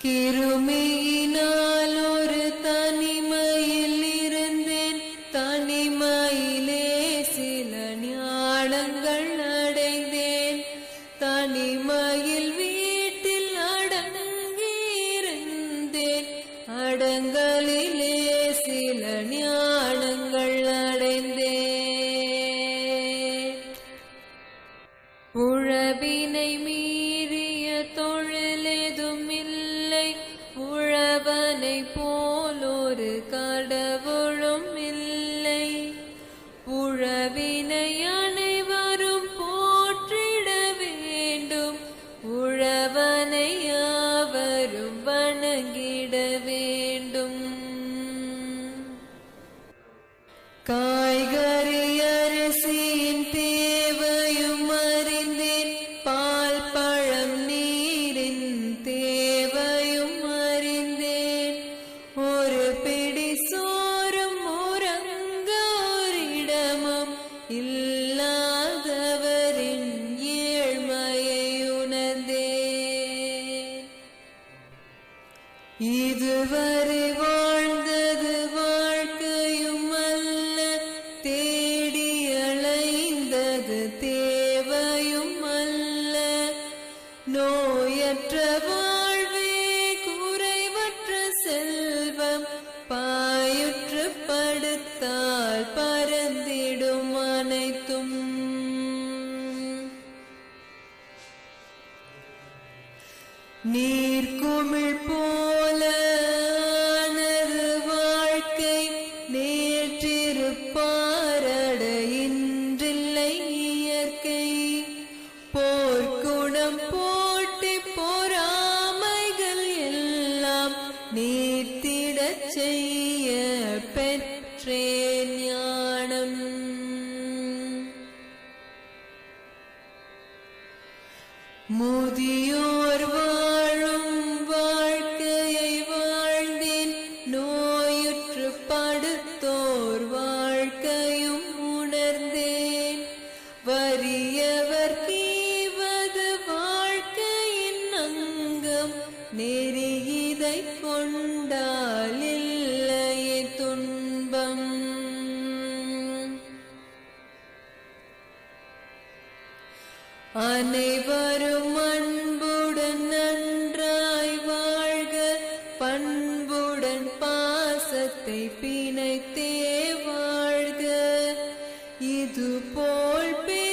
கிருமியினால் ஒரு தனிமையில் இருந்தேன் தனிமையிலே சில ஞானங்கள் அடைந்தேன். தனிமையில் வீட்டில் அடங்கியிருந்தேன் அடங்க ஒரு கடவுளும் இல்லை. உழவினை அனைவரும் போற்றிட வேண்டும். உழவனை யாவரும் வணங்கிட வேண்டும். காய்கள் இதுவரை வாழ்ந்தது வாழ்க்கையும் அல்ல. தேடி அலைந்தது தேவையும் அல்ல. நோயற்ற வாழ்வே குறைவற்ற செல்வம். பாயுற்று படுத்தால் பரந்திடும் அனைத்தும். நீர்க்குமிழ் பெற்றே ஞானம். முதியோர் வாழும் வாழ்க்கையை வாழ்ந்தேன். நோயுற்று படுத்தோர் வாழ்க்கையும் உணர்ந்தேன். வறியவர் கீவது வாழ்க்கையின் அங்கம். நெறியிதை கொண்டால் அனைவரும் அன்புடன் நன்றாய் வாழ்க. பண்புடன் பாசத்தை பிணைத்தே வாழ்க. இது போல் பே